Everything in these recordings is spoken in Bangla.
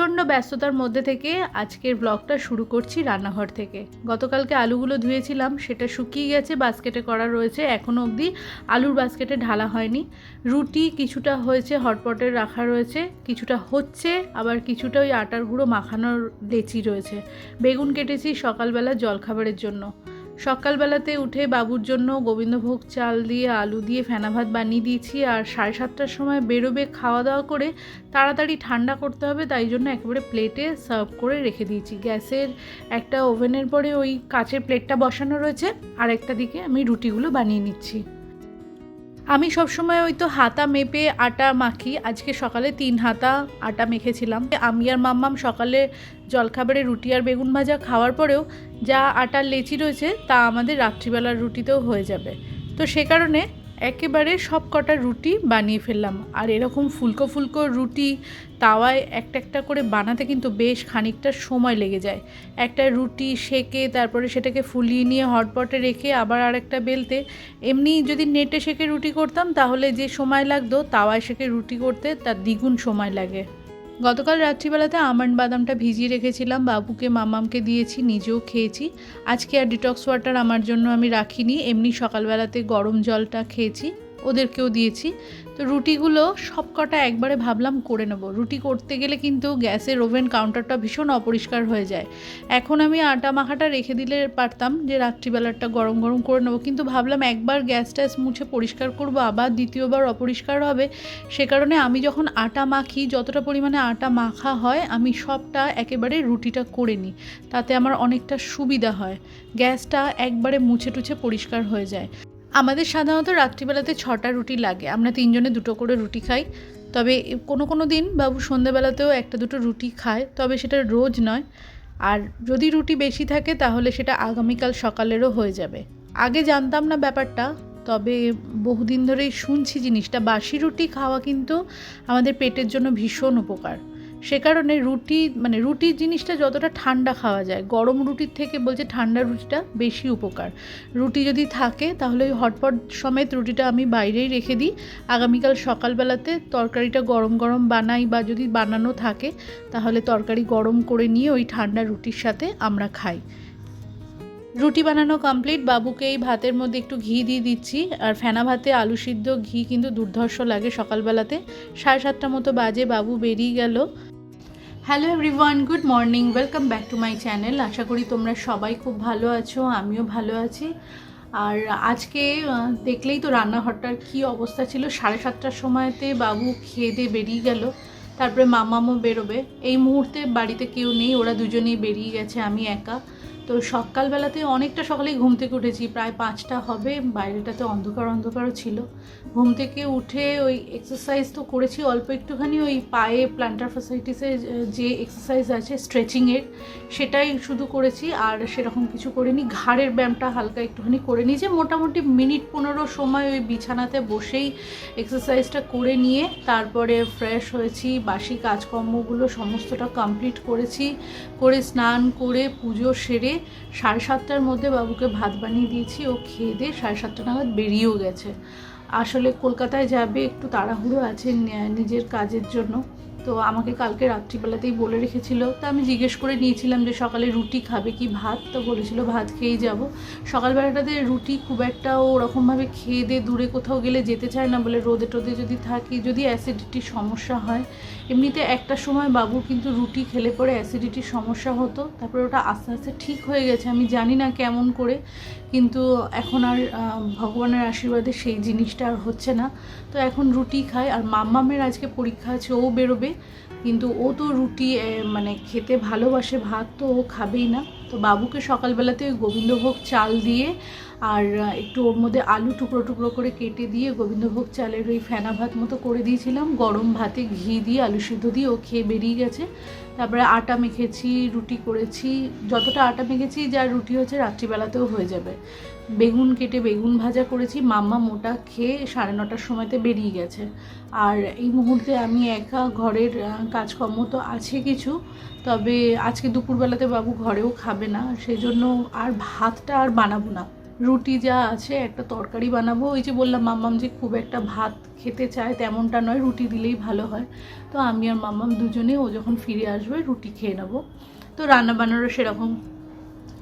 প্রচণ্ড ব্যস্ততার মধ্যে থেকে আজকের ব্লগটা শুরু করছি রান্নাঘর থেকে। গতকালকে আলুগুলো ধুয়েছিলাম, সেটা শুকিয়ে গেছে, বাস্কেটে করা রয়েছে। এখনও অবধি আলুর বাস্কেটে ঢালা হয়নি। রুটি কিছুটা হয়েছে, হটপটে রাখা রয়েছে, কিছুটা হচ্ছে, আবার কিছুটা ওই আটার গুঁড়ো মাখানোর লেচি রয়েছে। বেগুন কেটেছি সকালবেলা জলখাবারের জন্য। সকালবেলাতে উঠে বাবুর জন্য গোবিন্দভোগ চাল দিয়ে আলু দিয়ে ফেনা ভাত বানিয়ে দিয়েছি আর সাড়ে সাতটার সময় বেরোবে খাওয়া দাওয়া করে তাড়াতাড়ি ঠান্ডা করতে হবে, তাই জন্য একেবারে প্লেটে সার্ভ করে রেখে দিয়েছি। গ্যাসের একটা ওভেনের পরে ওই কাচের প্লেটটা বসানো রয়েছে আর একটা দিকে আমি রুটিগুলো বানিয়ে নিচ্ছি। আমি সবসময় ওই তো হাতা মেপে আটা মাখি। আজকে সকালে তিন হাতা আটা মেখেছিলাম। আমি আর মাম্মাম সকালে জলখাবারে রুটি আর বেগুন ভাজা খাওয়ার পরেও যা আটার লেচি রয়েছে তা আমাদের রাত্রিবেলার রুটিতেও হয়ে যাবে। তো সে কারণে একেবারে সব কটা রুটি বানিয়ে ফেললাম। আর এরকম ফুলকো ফুলকো রুটি তাওয়ায় একটা একটা করে বানাতে কিন্তু বেশ খানিকটা সময় লেগে যায়। একটা রুটি সেকে, তারপরে সেটাকে ফুলিয়ে নিয়ে হটপটে রেখে আবার আর একটা বেলতে। এমনি যদি নেটে সেকে রুটি করতাম, তাহলে যে সময় লাগতো, তাওয়ায় সেকে রুটি করতে, তার দ্বিগুণ সময় লাগে। গতকাল রাত্রিবেলাতে আমন্ড বাদামটা ভিজিয়ে রেখেছিলাম, বাবুকে, মামামকে দিয়েছি, নিজেও খেয়েছি। আজকে আর ডিটক্স ওয়াটার আমার জন্য আমি রাখিনি, এমনি সকালবেলাতে গরম জলটা খেয়েছি। ওদেরকেও দিয়েছি। তো রুটিগুলো সব কটা একবারে ভাবলাম করে নেব। রুটি করতে গেলে কিন্তু গ্যাসের ওভেন কাউন্টারটা ভীষণ অপরিষ্কার হয়ে যায়। এখন আমি আটা মাখাটা রেখে দিলে পারতাম যে রাত্রিবেলাটা গরম গরম করে নেব। কিন্তু ভাবলাম একবার গ্যাস ট্যাস মুছে পরিষ্কার করব, আবার দ্বিতীয়বার অপরিষ্কার হবে। সে কারণে আমি যখন আটা মাখি, যতটা পরিমাণে আটা মাখা হয়, আমি সবটা একেবারে রুটিটা করে নিই। তাতে আমার অনেকটা সুবিধা হয়। গ্যাসটা একবারে মুছে টুছে পরিষ্কার হয়ে যায়। আমাদের সাধারণত রাত্রিবেলাতে ছটা রুটি লাগে। আমরা তিনজনে দুটো করে রুটি খাই। তবে কোনো কোনো দিন বাবু সন্ধ্যেবেলাতেও একটা দুটো রুটি খায়, তবে সেটা রোজ নয়। আর যদি রুটি বেশি থাকে, তাহলে সেটা আগামীকাল সকালেরও হয়ে যাবে। আগে জানতাম না ব্যাপারটা, তবে বহুদিন ধরেই শুনছি জিনিসটা। বাসি রুটি খাওয়া কিন্তু আমাদের পেটের জন্য ভীষণ উপকার। সে কারণে রুটি মানে রুটির জিনিসটা যতটা ঠান্ডা খাওয়া যায়, গরম রুটির থেকে বলছে ঠান্ডা রুটিটা বেশি উপকার। রুটি যদি থাকে তাহলে ওই হটপট সমেত রুটিটা আমি বাইরেই রেখে দিই। আগামীকাল সকালবেলাতে তরকারিটা গরম গরম বানাই বা যদি বানানো থাকে তাহলে তরকারি গরম করে নিয়ে ওই ঠান্ডা রুটির সাথে আমরা খাই। রুটি বানানো কমপ্লিট বাবুকে এই ভাতের মধ্যে একটু ঘি দিয়ে দিচ্ছি। আর ফেনা ভাতে আলু সিদ্ধ, ঘি কিন্তু দুর্ধর্ষ লাগে সকালবেলাতে। সাড়ে সাতটা মতো বাজে, বাবু বেরিয়ে গেল। Hello everyone good morning welcome back to my channel আশা করি তোমরা সবাই খুব ভালো আছো, আমিও ভালো আছি। আর আজকে দেখলেই তো রান্নাঘরটার কি অবস্থা ছিল। সাড়ে সাতটার সময়তে বাবু খেয়ে দিয়ে বেরিয়ে গেল, তারপরে মামামও বেরোবে। এই মুহূর্তে বাড়িতে কেউ নেই, ওরা দুজনেই বেরিয়ে গেছে, আমি একা। তো সকালবেলাতে অনেকটা সকালেই ঘুম থেকে উঠেছি। প্রায় পাঁচটা হবে, বাইরেটাতে অন্ধকার অন্ধকারও ছিল। ঘুম থেকে উঠে ওই এক্সারসাইজ তো করেছি, অল্প একটুখানি ওই পায়ে প্ল্যান্টার ফ্যাসিলিটিসে যে এক্সারসাইজ আছে স্ট্রেচিংয়ের সেটাই শুধু করেছি। আর সেরকম কিছু করিনি। ঘাড়ের ব্যায়ামটা হালকা একটুখানি করে নিয়েছি। মোটামুটি মিনিট পনেরো সময় ওই বিছানাতে বসেই এক্সারসাইজটা করে নিয়ে তারপরে ফ্রেশ হয়েছি। বাসি কাজকর্মগুলো সমস্তটা কমপ্লিট করেছি। করে স্নান করে পুজো সেরে সাড়ে সাতটার মধ্যে বাবুকে ভাত বানিয়ে দিয়েছি, ও খেয়ে দিয়ে সাড়ে সাতটা নাগাদ বেরিয়েও গেছে। আসলে কলকাতায় যাবে, একটু তাড়াহুড়ো আছে নিজের কাজের জন্য। তো আমাকে কালকে রাত্রিবেলাতেই বলে রেখেছিল। তো আমি জিজ্ঞেস করে নিয়েছিলাম যে সকালে রুটি খাবে কি ভাত? তো বলেছিল ভাত খেয়েই যাব। সকালবেলাটাতে রুটি খুব একটা ওরকমভাবে খেয়ে দিয়ে দূরে কোথাও গেলে যেতে চায় না বলে রোদে টোদে যদি থাকি, যদি অ্যাসিডিটির সমস্যা হয় এমনিতে একটা সময় বাবু কিন্তু রুটি খেলে পরে অ্যাসিডিটির সমস্যা হতো, তারপরে ওটা আস্তে আস্তে ঠিক হয়ে গেছে, আমি জানি না কেমন করে, কিন্তু এখন আর ভগবানের আশীর্বাদে সেই জিনিসটা আর হচ্ছে না। তো এখন রুটি খায় আর মাম্মামের আজকে পরীক্ষা আছে, ও বেরোবে, কিন্তু ও তো রুটি মানে খেতে ভালোবাসে ভাত, তো ও খাবেই না। তো বাবুকে সকালবেলাতে ওই গোবিন্দভোগ চাল দিয়ে আর একটু ওর মধ্যে আলু টুকরো টুকরো করে কেটে দিয়ে গোবিন্দভোগ চালের ওই ফেনা ভাত মতো করে দিয়েছিলাম। গরম ভাতে ঘি দিয়ে আলু সিদ্ধ দিয়ে ও খেয়ে বেরিয়ে গেছে। তারপরে আটা মেখেছি, রুটি করেছি। যতটা আটা মেখেছি, যা রুটি হচ্ছে রাত্রিবেলাতেও হয়ে যাবে। বেগুন কেটে বেগুন ভাজা করেছি। মাম্মা মোটা খেয়ে সাড়ে নটার সময়তে বেরিয়ে গেছে। আর এই মুহূর্তে আমি একা, ঘরের কাজকর্ম তো আছে কিছু। তবে আজকে দুপুরবেলাতে বাবু ঘরেও খাবে না সেই জন্য আর ভাতটা আর বানাবো না। রুটি যা আছে একটা তরকারি বানাবো। ওই যে বললাম মাম্মাম যে খুব একটা ভাত খেতে চায়, তেমনটা নয়, রুটি দিলেই ভালো হয়। তো আমি আর মাম্মাম দুজনে ও যখন ফিরে আসবে, রুটি খেয়ে নেব। তো রান্না বান্নারও সেরকম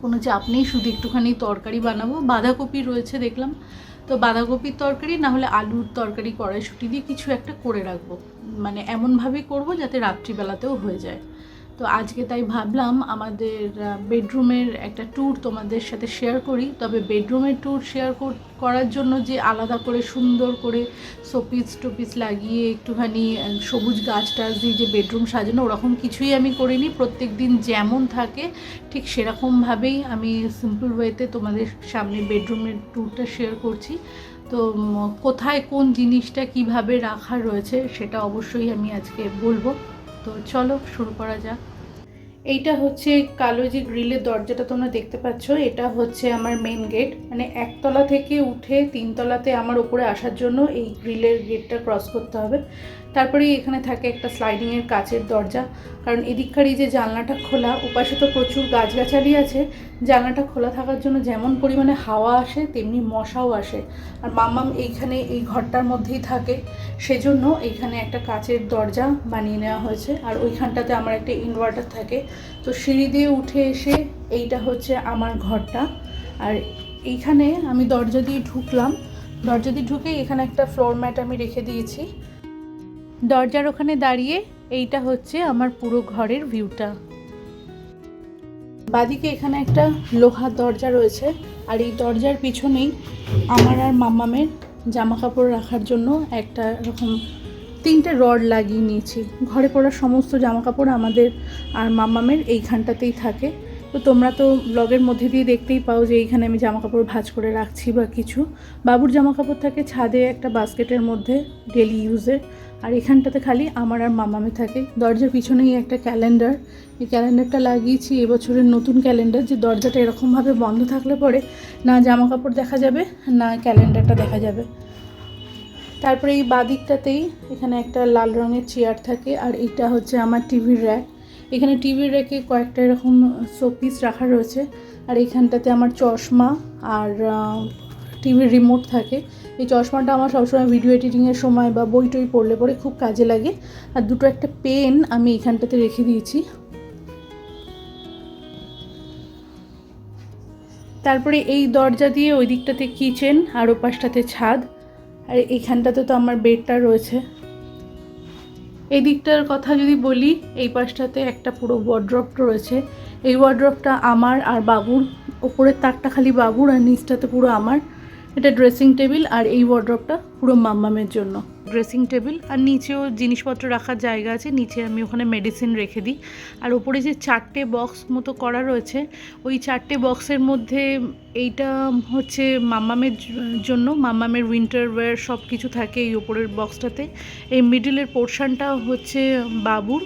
কোনো চাপ নেই, শুধু একটুখানি তরকারি বানাবো। বাঁধাকপি রয়েছে দেখলাম। তো বাঁধাকপির তরকারি না হলে আলুর তরকারি, কড়াইশুটি দিয়ে কিছু একটা করে রাখব। মানে এমনভাবেই করব যাতে রাত্রিবেলাতেও হয়ে যায়। তো আজকে তাই ভাবলাম আমাদের বেডরুমের একটা ট্যুর তোমাদের সাথে শেয়ার করি। তবে বেডরুমের ট্যুর শেয়ার করার জন্য যে আলাদা করে, সুন্দর করে শোপিস টোপিস লাগিয়ে একটুখানি সবুজ গাছ টাছ দিয়ে যে বেডরুম সাজানো, ওরকম কিছুই আমি করিনি। প্রত্যেক দিন যেমন থাকে, ঠিক সেরকমভাবেই আমি সিম্পল ওয়েতে তোমাদের সামনে বেডরুমের ট্যুরটা শেয়ার করছি। তো কোথায় কোন জিনিসটা কীভাবে রাখা রয়েছে, সেটা অবশ্যই আমি আজকে বলব। তো চলো শুরু করা যাক। এইটা হচ্ছে কালো যে গ্রিলের দরজাটা তোমরা দেখতে পাচ্ছ, এটা হচ্ছে আমার মেন গেট মানে একতলা থেকে উঠে তিনতলাতে আমার ওপরে আসার জন্য এই গ্রিলের গেটটা ক্রস করতে হবে। তারপরে এখানে থাকে একটা স্লাইডিংয়ের কাচের দরজা। কারণ এদিককার এই যে জানলাটা খোলা, ওপাশে তো প্রচুর গাছগাছালি আছে। জানলাটা খোলা থাকার জন্য যেমন পরিমাণে হাওয়া আসে, তেমনি মশাও আসে। আর মাম্মাম এইখানে এই ঘরটার মধ্যেই থাকে। সেজন্য এইখানে একটা কাচের দরজা বানিয়ে নেওয়া হয়েছে। আর ওইখানটাতে আমার একটা ইনভার্টার থাকে। তো সিঁড়ি দিয়ে উঠে এসে এইটা হচ্ছে আমার ঘরটা। আর এইখানে আমি দরজা দিয়ে ঢুকলাম। দরজা দিয়ে ঢুকে এখানে একটা ফ্লোর ম্যাট আমি রেখে দিয়েছি। দরজার ওখানে দাঁড়িয়ে এইটা হচ্ছে আমার পুরো ঘরের ভিউটা বাদিকে এখানে একটা লোহার দরজা রয়েছে, আর এই দরজার পিছনেই আমার আর মাম্মামের জামা কাপড় রাখার জন্য একটা এরকম তিনটে রড লাগিয়ে নিয়েছি। ঘরে পড়া সমস্ত জামা কাপড় আমাদের আর মাম্মামের এইখানটাতেই থাকে। তো তোমরা তো ব্লগের মধ্যে দিয়ে দেখতেই পাও যে এইখানে আমি জামা কাপড় ভাজ করে রাখছি বা কিছু। বাবুর জামা কাপড় থাকে ছাদে একটা বাস্কেটের মধ্যে ডেলি ইউজের আর এখানটাতে খালি আমার আর মামামে থাকে। দরজার পিছনেই একটা ক্যালেন্ডার। এই ক্যালেন্ডারটা লাগিয়েছি, এবছরের নতুন ক্যালেন্ডার, যে দরজাটা এরকমভাবে বন্ধ থাকলে পরে না জামা কাপড় দেখা যাবে, না ক্যালেন্ডারটা দেখা যাবে। তারপরে এই বাদিকটাতেই এখানে একটা লাল রঙের চেয়ার থাকে, আর এটা হচ্ছে আমার টিভির র্যাক। এখানে টিভির র্যাকে কয়েকটা এরকম শোপিস রাখা রয়েছে, আর এইখানটাতে আমার চশমা আর টিভির রিমোট থাকে। এই চশমাটা আমার সবসময় ভিডিও এডিটিংয়ের সময় বা বই টই পড়লে পরে খুব কাজে লাগে। আর দুটো একটা পেন আমি এখানটাতে রেখে দিয়েছি। তারপরে এই দরজা দিয়ে ওই দিকটাতে কিচেন আর ওপাশটাতে ছাদ। আর এইখানটাতে তো আমার বেডটা রয়েছে। এই দিকটার কথা যদি বলি, এই পাশটাতে একটা পুরো ওয়ার্ড্রপ রয়েছে। এই ওয়ার্ড্রপটা আমার আর বাবুর, ওপরের তাকটা খালি বাবুর, আর নিচটাতে পুরো আমার। এটা ড্রেসিং টেবিল আর এই ওয়ার্ড্রপটা পুরো মাম্মামের জন্য। ড্রেসিং টেবিল আর নিচেও জিনিসপত্র রাখার জায়গা আছে, নিচে আমি ওখানে মেডিসিন রেখে দিই। আর ওপরে যে চারটে বক্স মতো করা রয়েছে, ওই চারটে বক্সের মধ্যে এইটা হচ্ছে মাম্মামের জন্য, মাম্মামের উইন্টার ওয়্যার সব কিছু থাকে এই ওপরের বক্সটাতে এই মিডিলের পোর্শনটা হচ্ছে বাবুর,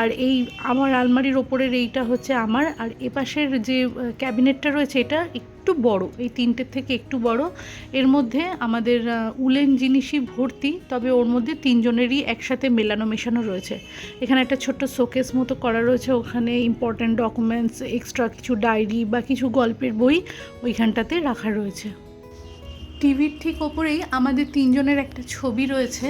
আর এই আমার আলমারির ওপরের এইটা হচ্ছে আমার, আর এপাশের যে ক্যাবিনেটটা রয়েছে এটা একটু বড়, এই তিনটের থেকে একটু বড়। এর মধ্যে আমাদের উলেন জিনিসই ভর্তি, তবে ওর মধ্যে তিনজনেরই একসাথে মেলানো মেশানো রয়েছে। এখানে একটা ছোট্ট শোকেস মতো করা রয়েছে, ওখানে ইম্পর্ট্যান্ট ডকুমেন্টস এক্সট্রা কিছু ডায়েরি বা কিছু গল্পের বই ওইখানটাতে রাখা রয়েছে। টিভির ঠিক ওপরেই আমাদের তিনজনের একটা ছবি রয়েছে।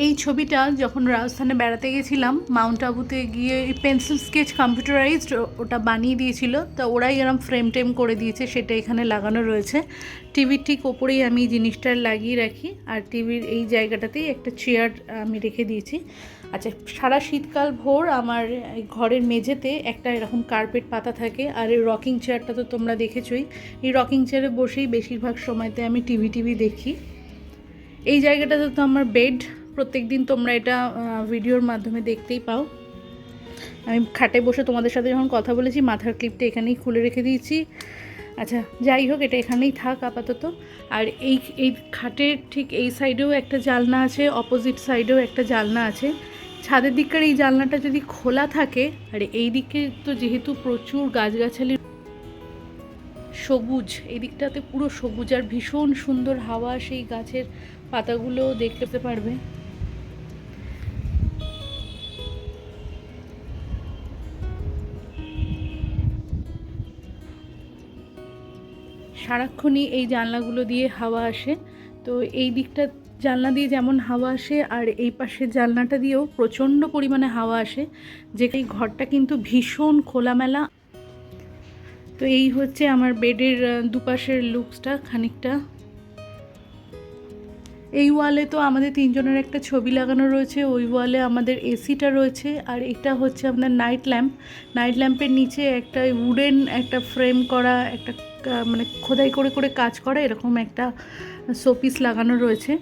এই ছবিটা যখন রাজস্থানে বেড়াতে গেছিলাম, মাউন্ট আবুতে গিয়ে পেন্সিল স্কেচ কম্পিউটারাইজড ওটা বানিয়ে দিয়েছিল। তা ওরাই এরম ফ্রেম টেম করে দিয়েছে, সেটা এখানে লাগানো রয়েছে। টিভির ঠিক ওপরেই আমি জিনিসটা লাগিয়ে রাখি আর টিভির এই জায়গাটাতেই একটা চেয়ার আমি রেখে দিয়েছি। আচ্ছা সারা শীতকাল ভোর আমার ঘরের মেঝেতে একটা এরকম কার্পেট পাতা থাকে আর এই রকিং চেয়ারটা তো তোমরা দেখেছই। এই রকিং চেয়ারে বসেই বেশিরভাগ সময়তে আমি টিভি টিভি দেখি। এই জায়গাটাতে তো আমার বেড প্রত্যেক দিন তোমরা এটা ভিডিওর মাধ্যমে দেখতেই পাও। আমি খাটে বসে তোমাদের সাথে যখন কথা বলেছি, মাথার ক্লিপটা এখানেই খুলে রেখে দিয়েছি। আচ্ছা যাই হোক, এটা এখানেই থাক আপাতত। আর এই এই খাটের ঠিক এই সাইডেও একটা জালনা আছে অপোজিট সাইডেও একটা জালনা আছে। ছাদের দিককার এই জানলাটা যদি খোলা থাকে, আর এই দিকে তো যেহেতু প্রচুর গাছগাছালি, সবুজ, এই দিকটাতে পুরো সবুজ আর ভীষণ সুন্দর হাওয়া সেই গাছের পাতাগুলো দেখতে পারবে। সারাক্ষণই এই জানলাগুলো দিয়ে হাওয়া আসে। তো এই দিকটা জানলা দিয়ে যেমন হাওয়া আসে আর এই পাশের জানলাটা দিয়েও প্রচণ্ড পরিমাণে হাওয়া আসে, যে এই ঘরটা কিন্তু ভীষণ খোলামেলা। তো এই হচ্ছে আমার বেডের দুপাশের লুকসটা খানিকটা। এই ওয়ালে তো আমাদের তিনজনের একটা ছবি লাগানো রয়েছে, ওই ওয়ালে আমাদের এসিটা রয়েছে আর এটা হচ্ছে আপনার নাইট ল্যাম্প। নাইট ল্যাম্পের নিচে একটা উডেন একটা ফ্রেম করা, একটা মানে খোদাই করে করে কাজ করা এরকম একটা শোপিস লাগানো রয়েছে।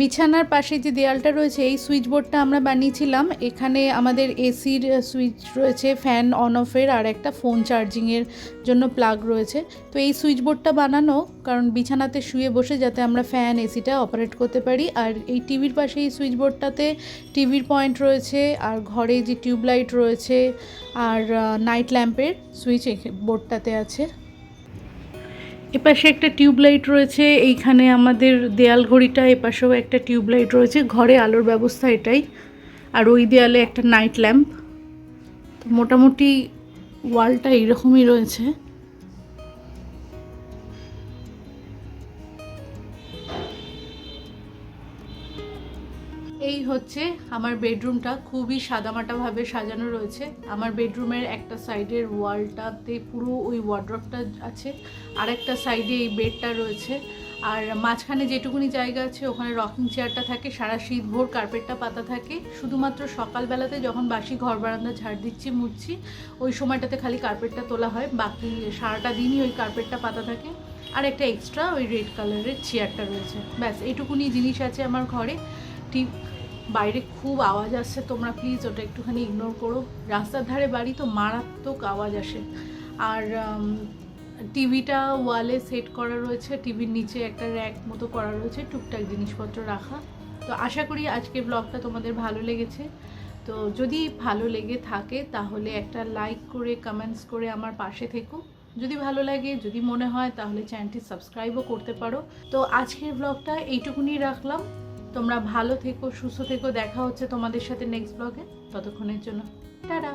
বিছানার পাশে যে দেয়ালটা রয়েছে, এই সুইচ বোর্ডটা আমরা বানিয়েছিলাম। এখানে আমাদের এসির সুইচ রয়েছে ফ্যান অন অফের আর একটা ফোন চার্জিংয়ের জন্য প্লাগ রয়েছে। তো এই সুইচ বোর্ডটা বানানো, কারণ বিছানাতে শুয়ে বসে যাতে আমরা ফ্যান এসিটা অপারেট করতে পারি। আর এই টিভির পাশে এই সুইচ বোর্ডটাতে টিভির পয়েন্ট রয়েছে, আর ঘরে যে টিউবলাইট রয়েছে, আর নাইট ল্যাম্পের সুইচ বোর্ডটাতে আছে। এপাশে একটা টিউবলাইট রয়েছে, এইখানে আমাদের দেয়াল ঘড়িটা এপাশেও একটা টিউবলাইট রয়েছে, ঘরে আলোর ব্যবস্থা এটাই। আর ওই দেয়ালে একটা নাইট ল্যাম্প। তো মোটামুটি ওয়ালটা এইরকমই রয়েছে। হচ্ছে আমার বেডরুমটা খুবই সাদামাটাভাবে সাজানো রয়েছে। আমার বেডরুমের একটা সাইডের ওয়ালটাতে পুরো ওই ওয়ার্ড্রপটা আছে আর একটা সাইডে এই বেডটা রয়েছে। আর মাঝখানে যেটুকুনি জায়গা আছে, ওখানে রকিং চেয়ারটা থাকে, সারা শীত ভোর কার্পেটটা পাতা থাকে। শুধুমাত্র সকালবেলাতে যখন বাসি ঘর বারান্দা ঝাড় দিচ্ছি, মুছছি, ওই সময়টাতে খালি কার্পেটটা তোলা হয়। বাকি সারাটা দিনই ওই কার্পেটটা পাতা থাকে। আর একটা এক্সট্রা ওই রেড কালারের চেয়ারটা রয়েছে। ব্যাস এইটুকুনি জিনিস আছে আমার ঘরে। টিপ বাইরে খুব আওয়াজ আসছে তোমরা প্লিজ ওটা একটুখানি ইগনোর করো। রাস্তার ধারে বাড়ি তো মারাত্মক আওয়াজ আসে। আর টিভিটা ওয়ালে সেট করা রয়েছে। টিভির নিচে একটা র্যাক মতো করা রয়েছে। টুকটাক জিনিসপত্র রাখা। তো আশা করি আজকের ব্লগটা তোমাদের ভালো লেগেছে। তো যদি ভালো লেগে থাকে, তাহলে একটা লাইক করে কমেন্টস করে আমার পাশে থেকো। যদি ভালো লাগে, যদি মনে হয়, তাহলে চ্যানেলটি সাবস্ক্রাইবও করতে পারো। তো আজকের ব্লগটা এইটুকুনি রাখলাম। তোমরা ভালো থেকো সুস্থ থেকো। দেখা হচ্ছে তোমাদের সাথে নেক্সট ব্লগে ততক্ষণের জন্য টাটা।